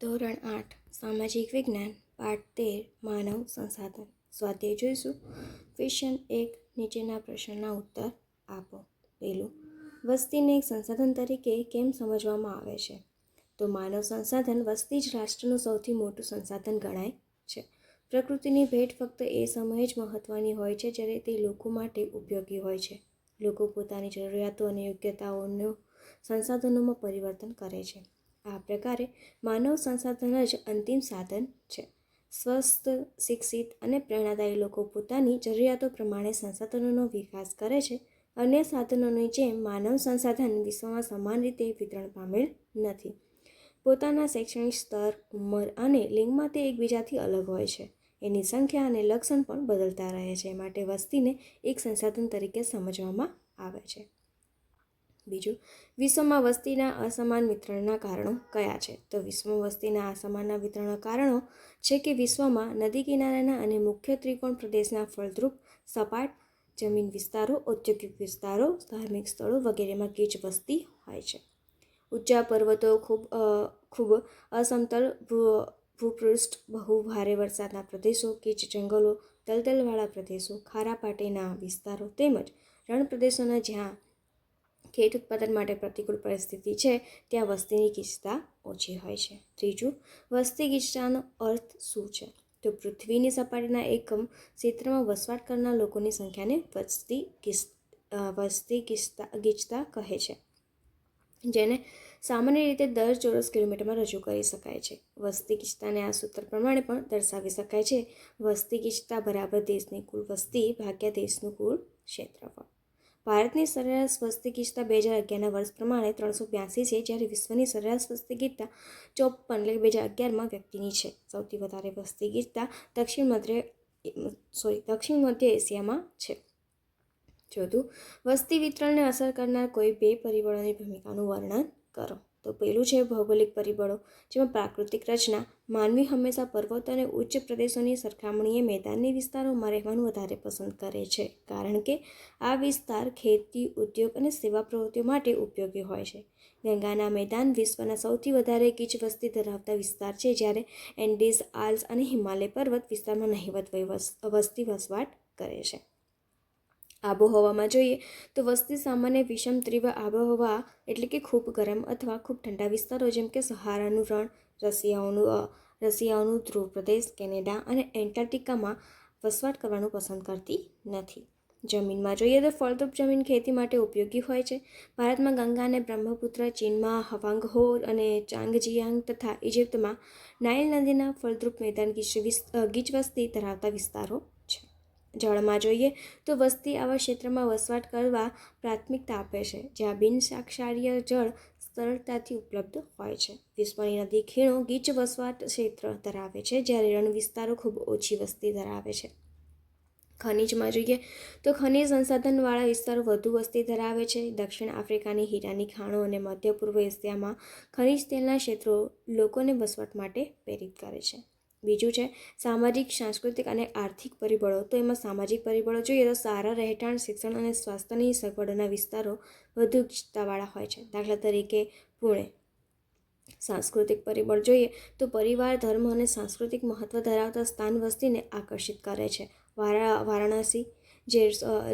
ધોરણ આઠ, સામાજિક વિજ્ઞાન, પાઠ તેર, માનવ સંસાધન. સ્વાધ્યાય જોઈશું? ક્વેશ્ચન એક, નીચેના પ્રશ્નના ઉત્તર આપો. પહેલું, વસ્તીને એક સંસાધન તરીકે કેમ સમજવામાં આવે છે? તો માનવ સંસાધન વસ્તી જ રાષ્ટ્રનું સૌથી મોટું સંસાધન ગણાય છે. પ્રકૃતિની ભેટ ફક્ત એ સમયે જ મહત્ત્વની હોય છે જ્યારે તે લોકો માટે ઉપયોગી હોય છે. લોકો પોતાની જરૂરિયાતો અને યોગ્યતાઓનું સંસાધનોમાં પરિવર્તન કરે છે. આ પ્રકારે માનવ સંસાધન જ અંતિમ સાધન છે. સ્વસ્થ, શિક્ષિત અને પ્રેરણાદાયી લોકો પોતાની જરૂરિયાતો પ્રમાણે સંસાધનોનો વિકાસ કરે છે અન્ય સાધનોની જેમ માનવ સંસાધન વિશ્વમાં સમાન રીતે વિતરણ પામેલ નથી. પોતાના શૈક્ષણિક સ્તર, ઉંમર અને લિંગમાં તે એકબીજાથી અલગ હોય છે. એની સંખ્યા અને લક્ષણ પણ બદલતા રહે છે. માટે વસ્તીને એક સંસાધન તરીકે સમજવામાં આવે છે. બીજું, વિશ્વમાં વસ્તીના અસમાન વિતરણના કારણો કયા છે? તો વિશ્વમાં વસ્તીના અસમાનના વિતરણના કારણો છે કે વિશ્વમાં નદી કિનારાના અને મુખ્ય ત્રિકોણ પ્રદેશના ફળદ્રુપ સપાટ, જમીન વિસ્તારો, ઔદ્યોગિક વિસ્તારો, ધાર્મિક સ્થળો વગેરેમાં ગીચ વસ્તી હોય છે. ઊંચા પર્વતો, ખૂબ ખૂબ અસમતલ ભૂપૃષ્ઠ, બહુ ભારે વરસાદના પ્રદેશો, ગીચ જંગલો તલતલવાળા પ્રદેશો, ખારા પાટીના વિસ્તારો તેમજ રણ પ્રદેશોના જ્યાં ખેત ઉત્પાદન માટે પ્રતિકૂળ પરિસ્થિતિ છે, ત્યાં વસ્તીની ગીચતા ઓછી હોય છે. ત્રીજું, વસ્તી ગીચતાનો અર્થ શું છે? તો પૃથ્વીની સપાટીના એકમ ક્ષેત્રમાં વસવાટ કરનાર લોકોની સંખ્યાને વસ્તી ગીચ વસ્તી ગીચતા ગીચતા કહે છે. જેને સામાન્ય રીતે દર ચોરસ કિલોમીટરમાં રજૂ કરી શકાય છે. વસ્તી ગીચતાને આ સૂત્ર પ્રમાણે પણ દર્શાવી શકાય છે. વસ્તી ગીચતા બરાબર દેશની કુલ વસ્તી ભાગ્યા દેશનું કુલ ક્ષેત્રફળ. ભારતની સરેરાશ વસ્તી ગીચતા બે હજાર અગિયારના વર્ષ પ્રમાણે ત્રણસો બ્યાસી છે, જ્યારે વિશ્વની સરેરાશ વસ્તી ગીચતા ચોપન એટલે બે હજાર અગિયારમાં વ્યક્તિની છે. સૌથી વધારે વસ્તી ગીચતા દક્ષિણ મધ્ય સોરી દક્ષિણ મધ્ય એશિયામાં છે. ચોથું વસ્તી વિતરણને અસર કરનાર કોઈ બે પરિબળોની ભૂમિકાનું વર્ણન કરો. તો પહેલું છે ભૌગોલિક પરિબળો, જેમાં પ્રાકૃતિક રચના માનવી હંમેશા પર્વતો અને ઉચ્ચ પ્રદેશોની સરખામણીએ મેદાની વિસ્તારોમાં રહેવાનું વધારે પસંદ કરે છે, કારણ કે આ વિસ્તાર ખેતી, ઉદ્યોગ અને સેવા પ્રવૃત્તિઓ માટે ઉપયોગી હોય છે. ગંગાના મેદાન વિશ્વના સૌથી વધારે ગીચ વસ્તી ધરાવતા વિસ્તાર છે, જ્યારે એન્ડીઝ આલ્સ અને હિમાલય પર્વત વિસ્તારમાં નહિવત વસ્તી વસવાટ કરે છે. આબોહવામાં જોઈએ તો વસ્તી સામાન્ય વિષમ, તીવ્ર આબોહવા એટલે કે ખૂબ ગરમ અથવા ખૂબ ઠંડા વિસ્તારો, જેમ કે સહારાનું રણ રશિયાઓનું રશિયાઓનું ધ્રુવ પ્રદેશ કેનેડા અને એન્ટાર્કટિકામાં વસવાટ કરવાનું પસંદ કરતી નથી. જમીનમાં જોઈએ તો ફળદ્રુપ જમીન ખેતી માટે ઉપયોગી હોય છે. ભારતમાં ગંગા અને બ્રહ્મપુત્ર, ચીનમાં હવાંગહો અને ચાંગજિયાંગ તથા ઇજિપ્તમાં નાઇલ નદીના ફળદ્રુપ મેદાન ગીચ વસ્તી ધરાવતા વિસ્તારો છે. જળમાં જોઈએ તો વસ્તી આવા ક્ષેત્રમાં વસવાટ કરવા પ્રાથમિકતા આપે છે, જ્યાં બિનસાક્ષાર્ય જળ સરળતાથી ઉપલબ્ધ હોય છે. વિશ્વની નદી ખીણો ગીચ વસવાટ ક્ષેત્ર ધરાવે છે, જ્યારે રણ વિસ્તારો ખૂબ ઓછી વસ્તી ધરાવે છે. ખનિજમાં જોઈએ તો ખનિજ સંસાધનવાળા વિસ્તારો વધુ વસ્તી ધરાવે છે. દક્ષિણ આફ્રિકાની હીરાની ખાણો અને મધ્ય પૂર્વ એશિયામાં ખનિજ તેલના ક્ષેત્રો લોકોને વસવાટ માટે પ્રેરિત કરે છે. બીજું છે, સામાજિક, સાંસ્કૃતિક અને આર્થિક પરિબળો. તો એમાં સામાજિક પરિબળો જોઈએ તો સારા રહેઠાણ, શિક્ષણ અને સ્વાસ્થ્યની સગવડોના વિસ્તારો વધુ ગીચતાવાળા હોય છે. દાખલા તરીકે પુણે. સાંસ્કૃતિક પરિબળ જોઈએ તો પરિવાર, ધર્મ અને સાંસ્કૃતિક મહત્ત્વ ધરાવતા સ્થાન વસ્તીને આકર્ષિત કરે છે. વારા, વારાણસી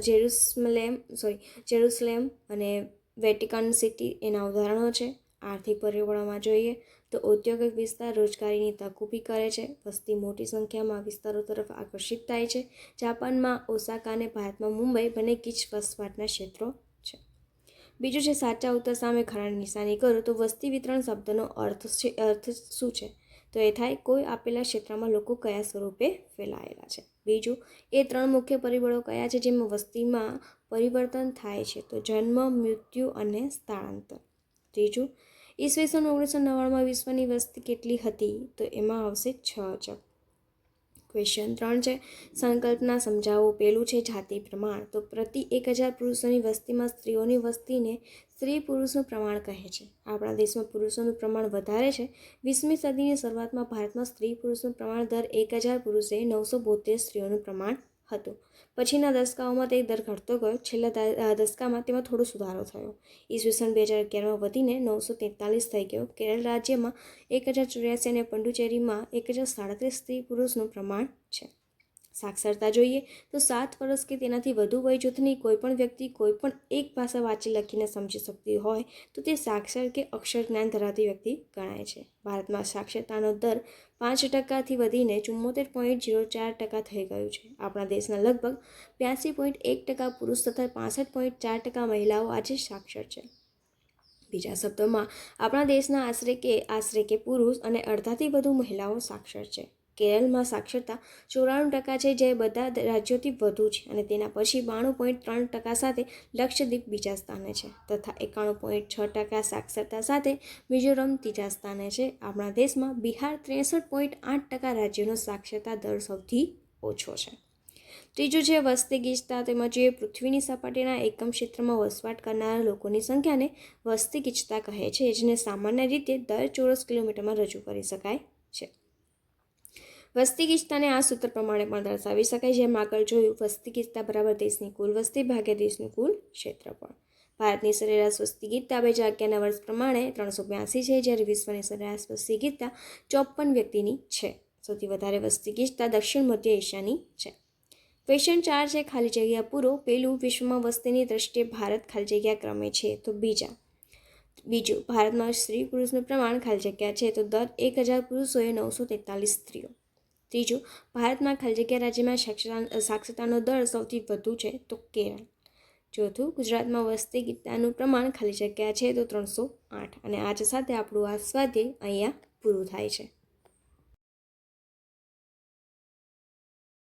જેરુસલેમ, સોરી, જેરુસલેમ અને વેટિકન સિટી એના ઉદાહરણો છે. આર્થિક પરિબળોમાં જોઈએ તો ઔદ્યોગિક વિસ્તાર રોજગારીની તક ઊભી કરે છે. વસ્તી મોટી સંખ્યામાં વિસ્તારો તરફ આકર્ષિત થાય છે. જાપાનમાં ઓસાકા અને ભારતમાં મુંબઈ બંને ગીચ વસવાટના ક્ષેત્રો છે. બીજું છે, સાચા ઉત્તર સામે ખરાની નિશાની કરો તો વસ્તી વિતરણ શબ્દનો અર્થ છે, અર્થ શું છે? તો એ થાય, કોઈ આપેલા ક્ષેત્રમાં લોકો કયા સ્વરૂપે ફેલાયેલા છે? બીજું, એ ત્રણ મુખ્ય પરિબળો કયા છે જેમાં વસ્તીમાં પરિવર્તન થાય છે? તો જન્મ, મૃત્યુ અને સ્થળાંતર. ત્રીજું ઈસવીસન ઓગણીસો નવ્વાણુંમાં વિશ્વની વસ્તી કેટલી હતી? તો એમાં આવશે છ અજબ ક્વેશ્ચન ત્રણ છે. સંકલ્પના સમજાવો. પેલું છે જાતિ પ્રમાણ. તો પ્રતિ એક હજાર પુરુષોની વસ્તીમાં સ્ત્રીઓની વસ્તીને સ્ત્રી પુરુષનું પ્રમાણ કહે છે. આપણા દેશમાં પુરુષોનું પ્રમાણ વધારે છે. વીસમી સદીની શરૂઆતમાં ભારતમાં સ્ત્રી પુરુષનું પ્રમાણ દર એક હજાર પુરુષે નવસો બોતેર સ્ત્રીઓનું પ્રમાણ હતું. પછીના દસકાઓમાં તે દર ઘટતો ગયો. છેલ્લા દસકામાં તેમાં થોડો સુધારો થયો. ઈસવીસન બે હજાર અગિયારમાં વધીને નવસો તેતાલીસ થઈ ગયો. કેરળ રાજ્યમાં એક હજાર ચોર્યાસી અને પંડુચેરીમાં એક હજાર સાડત્રીસ સ્ત્રી પુરુષનું પ્રમાણ છે. સાક્ષરતા જોઈએ. તો સાત વર્ષ કે તેનાથી વધુ વય જૂથની કોઈપણ વ્યક્તિ કોઈપણ એક ભાષા વાંચી લખીને સમજી શકતી હોય, તો તે સાક્ષર કે અક્ષર જ્ઞાન ધરાવતી વ્યક્તિ ગણાય છે. ભારતમાં સાક્ષરતાનો દર પાંચ ટકાથી વધીને ચુમ્મોતેર પોઈન્ટ ઝીરો ચાર ટકા થઈ ગયું છે. આપણા દેશના લગભગ બ્યાસી પોઈન્ટ એક ટકા પુરુષ તથા પાસઠ પોઈન્ટ ચાર ટકા મહિલાઓ આજે સાક્ષર છે. બીજા શબ્દોમાં, આપણા દેશના આશરે કે આશરે કે પુરુષ અને અડધાથી વધુ મહિલાઓ સાક્ષર છે. કેરળમાં સાક્ષરતા ચોરાણું ટકા છે, જે બધા રાજ્યોથી વધુ છે અને તેના પછી બાણું પોઈન્ટ ત્રણ ટકા સાથે લક્ષદ્વીપ બીજા સ્થાને છે તથા એકાણું પોઈન્ટ છ ટકા સાક્ષરતા સાથે મિઝોરમ ત્રીજા સ્થાને છે. આપણા દેશમાં બિહાર ત્રેસઠ પોઈન્ટ આઠ ટકા રાજ્યનો સાક્ષરતા દર સૌથી ઓછો છે. ત્રીજું છે વસ્તી ગીચતા તેમજ જે પૃથ્વીની સપાટીના એકમ ક્ષેત્રમાં વસવાટ કરનારા લોકોની સંખ્યાને વસ્તી ગીચતા કહે છે, જેને સામાન્ય રીતે દર ચોરસ કિલોમીટરમાં રજૂ કરી શકાય છે. વસ્તી આ સૂત્ર પ્રમાણે પણ દર્શાવી શકાય, જેમ આગળ જોયું, વસ્તી બરાબર દેશની કુલ વસ્તી ભાગ્યા દેશનું કુલ ક્ષેત્રફળ. ભારતની સરેરાશ વસ્તી ગીતતા બે હજાર અગિયારના વર્ષ પ્રમાણે ત્રણસો બ્યાસી છે, જ્યારે વિશ્વની સરેરાશ વસ્તી ગીતતા ચોપન વ્યક્તિની છે. સૌથી વધારે વસ્તી ગીચતા દક્ષિણ મધ્ય એશિયાની છે. ક્વેશ્ચન ચાર છે, ખાલી જગ્યા પૂરો. પેલું વિશ્વમાં વસ્તીની દ્રષ્ટિએ ભારત ખાલી જગ્યા ક્રમે છે, તો બીજા. બીજું, ભારતમાં સ્ત્રી પુરુષનું પ્રમાણ ખાલી જગ્યા છે, તો દર એક હજાર પુરુષોએ નવસો તેતાલીસ સ્ત્રીઓ. ત્રીજું, ભારતમાં ખાલી જગ્યા રાજ્યમાં સાક્ષરતા, સાક્ષરતાનો દર સૌથી વધુ છે તો કેરળ. ચોથું, ગુજરાતમાં વસ્તી ગીતાનું પ્રમાણ ખાલી જગ્યા છે તો ત્રણસો આઠ અને આજ સાથે આપણું આ સ્વાધ્યાય અહીંયા પૂરું થાય છે.